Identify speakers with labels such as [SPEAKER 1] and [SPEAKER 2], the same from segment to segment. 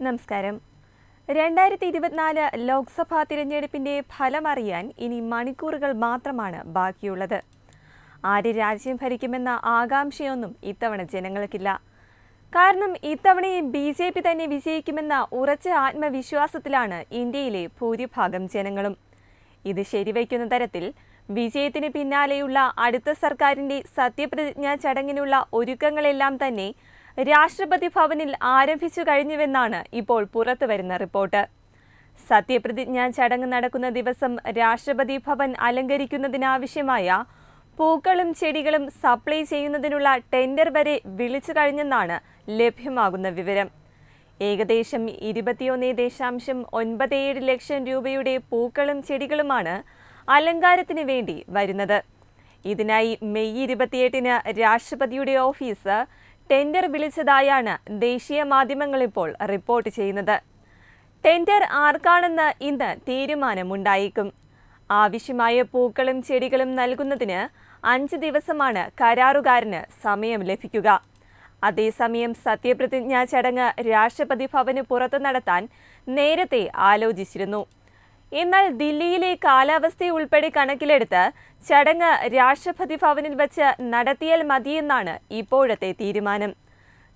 [SPEAKER 1] നമസ്കാരം. രണ്ടായിരത്തി ഇരുപത്തിനാല് ലോക്സഭാ തിരഞ്ഞെടുപ്പിന്റെ ഫലമറിയാൻ ഇനി മണിക്കൂറുകൾ മാത്രമാണ് ബാക്കിയുള്ളത്. ആര് രാജ്യം ഭരിക്കുമെന്ന ആകാംക്ഷയൊന്നും ഇത്തവണ ജനങ്ങൾക്കില്ല. കാരണം ഇത്തവണയും ബി ജെ പി തന്നെ വിജയിക്കുമെന്ന ഉറച്ച ആത്മവിശ്വാസത്തിലാണ് ഇന്ത്യയിലെ ഭൂരിഭാഗം ജനങ്ങളും. ഇത് ശരിവയ്ക്കുന്ന തരത്തിൽ വിജയത്തിന് പിന്നാലെയുള്ള അടുത്ത സർക്കാരിന്റെ സത്യപ്രതിജ്ഞാ ചടങ്ങിനുള്ള ഒരുക്കങ്ങളെല്ലാം തന്നെ രാഷ്ട്രപതി ഭവനിൽ ആരംഭിച്ചു കഴിഞ്ഞുവെന്നാണ് ഇപ്പോൾ പുറത്തുവരുന്ന റിപ്പോർട്ട്. സത്യപ്രതിജ്ഞാ ചടങ്ങ് നടക്കുന്ന ദിവസം രാഷ്ട്രപതി ഭവൻ അലങ്കരിക്കുന്നതിനാവശ്യമായ പൂക്കളും ചെടികളും സപ്ലൈ ചെയ്യുന്നതിനുള്ള ടെൻഡർ വരെ വിളിച്ചു കഴിഞ്ഞെന്നാണ് ലഭ്യമാകുന്ന വിവരം. ഏകദേശം ഇരുപത്തിയൊന്ന് ദശാംശം ഒൻപത് ഏഴ് ലക്ഷം രൂപയുടെ പൂക്കളും ചെടികളുമാണ് അലങ്കാരത്തിന് വേണ്ടി വരുന്നത്. ഇതിനായി മെയ് ഇരുപത്തിയെട്ടിന് രാഷ്ട്രപതിയുടെ ഓഫീസ് ടെൻഡർ വിളിച്ചതായാണ് ദേശീയ മാധ്യമങ്ങൾ ഇപ്പോൾ റിപ്പോർട്ട് ചെയ്യുന്നത്. ടെൻഡർ ആർക്കാണെന്ന് ഇന്ന് തീരുമാനമുണ്ടായേക്കും. ആവശ്യമായ പൂക്കളും ചെടികളും നൽകുന്നതിന് അഞ്ച് ദിവസമാണ് കരാറുകാരന് സമയം ലഭിക്കുക. അതേസമയം സത്യപ്രതിജ്ഞാ ചടങ്ങ് രാഷ്ട്രപതി ഭവന് പുറത്ത് നടത്താൻ നേരത്തെ ആലോചിച്ചിരുന്നു. എന്നാൽ ദില്ലിയിലെ കാലാവസ്ഥ ഉൾപ്പെടെ കണക്കിലെടുത്ത് ചടങ്ങ് രാഷ്ട്രപതി ഭവനിൽ വച്ച് നടത്തിയാൽ മതിയെന്നാണ് ഇപ്പോഴത്തെ തീരുമാനം.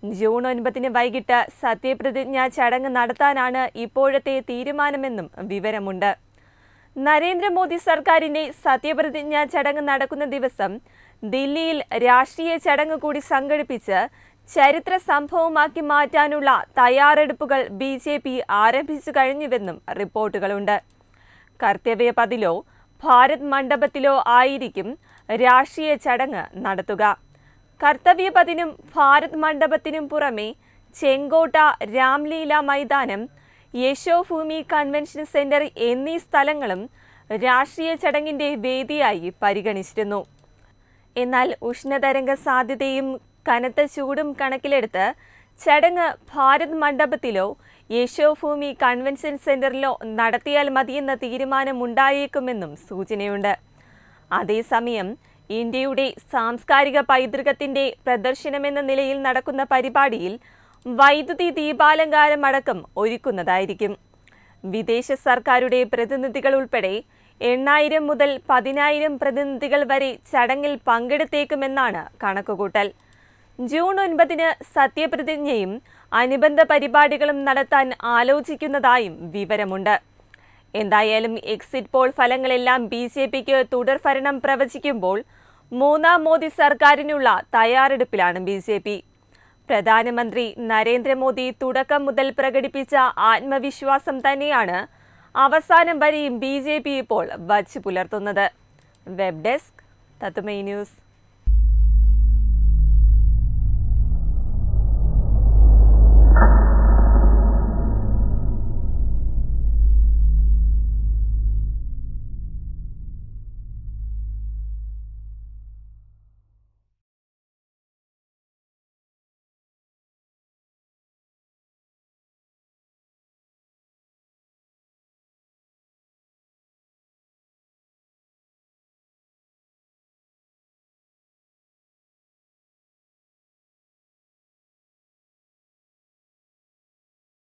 [SPEAKER 1] ജൂൺ ഒൻപതിന് വൈകിട്ട് സത്യപ്രതിജ്ഞ ചടങ്ങ് നടത്താനാണ് ഇപ്പോഴത്തെ തീരുമാനമെന്നും വിവരമുണ്ട്. നരേന്ദ്രമോദി സർക്കാരിന്റെ സത്യപ്രതിജ്ഞ ചടങ്ങ് നടക്കുന്ന ദിവസം ദില്ലിയിൽ രാഷ്ട്രീയ ചടങ്ങ് കൂടി സംഘടിപ്പിച്ച് ചരിത്ര സംഭവമാക്കി മാറ്റാനുള്ള തയ്യാറെടുപ്പുകൾ ബി ജെ പി ആരംഭിച്ചു കഴിഞ്ഞുവെന്നും റിപ്പോർട്ടുകളുണ്ട്. കർത്തവ്യ പതിലോ ഭാരത് മണ്ഡപത്തിലോ ആയിരിക്കും രാഷ്ട്രീയ ചടങ്ങ് നടത്തുക. കർത്തവ്യപതിനും ഭാരത് മണ്ഡപത്തിനും പുറമെ ചെങ്കോട്ട രാംലീല മൈതാനം യശോഭൂമി കൺവെൻഷൻ സെന്റർ എന്നീ സ്ഥലങ്ങളും രാഷ്ട്രീയ ചടങ്ങിന്റെ വേദിയായി പരിഗണിച്ചിരുന്നു. എന്നാൽ ഉഷ്ണതരംഗ സാധ്യതയും കനത്ത ചൂടും കണക്കിലെടുത്ത് ചടങ്ങ് ഭാരത് മണ്ഡപത്തിലോ യശോഭൂമി കൺവെൻഷൻ സെന്ററിലോ നടത്തിയാൽ മതിയെന്ന തീരുമാനമുണ്ടായേക്കുമെന്നും സൂചനയുണ്ട്. അതേസമയം ഇന്ത്യയുടെ സാംസ്കാരിക പൈതൃകത്തിന്റെ പ്രദർശനമെന്ന നിലയിൽ നടക്കുന്ന പരിപാടിയിൽ വൈദ്യുതി ദീപാലങ്കാരം അടക്കം ഒരുക്കുന്നതായിരിക്കും. വിദേശ സർക്കാരുടെ പ്രതിനിധികൾ ഉൾപ്പെടെ എണ്ണായിരം മുതൽ പതിനായിരം പ്രതിനിധികൾ വരെ ചടങ്ങിൽ പങ്കെടുത്തേക്കുമെന്നാണ് കണക്കുകൂട്ടൽ. ജൂൺ ഒൻപതിന് സത്യപ്രതിജ്ഞയും അനുബന്ധ പരിപാടികളും നടത്താൻ ആലോചിക്കുന്നതായും വിവരമുണ്ട്. എന്തായാലും എക്സിറ്റ് പോൾ ഫലങ്ങളെല്ലാം ബി ജെ പിക്ക് തുടർഭരണം പ്രവചിക്കുമ്പോൾ മൂന്നാം മോദി സർക്കാരിനുള്ള തയ്യാറെടുപ്പിലാണ് ബി ജെ പി. പ്രധാനമന്ത്രി നരേന്ദ്രമോദി തുടക്കം മുതൽ പ്രകടിപ്പിച്ച ആത്മവിശ്വാസം തന്നെയാണ് അവസാനം വരെയും ബി ജെ പി ഇപ്പോൾ വച്ചു പുലർത്തുന്നത്. വെബ് ഡെസ്ക് തത്തുമൈ ന്യൂസ്.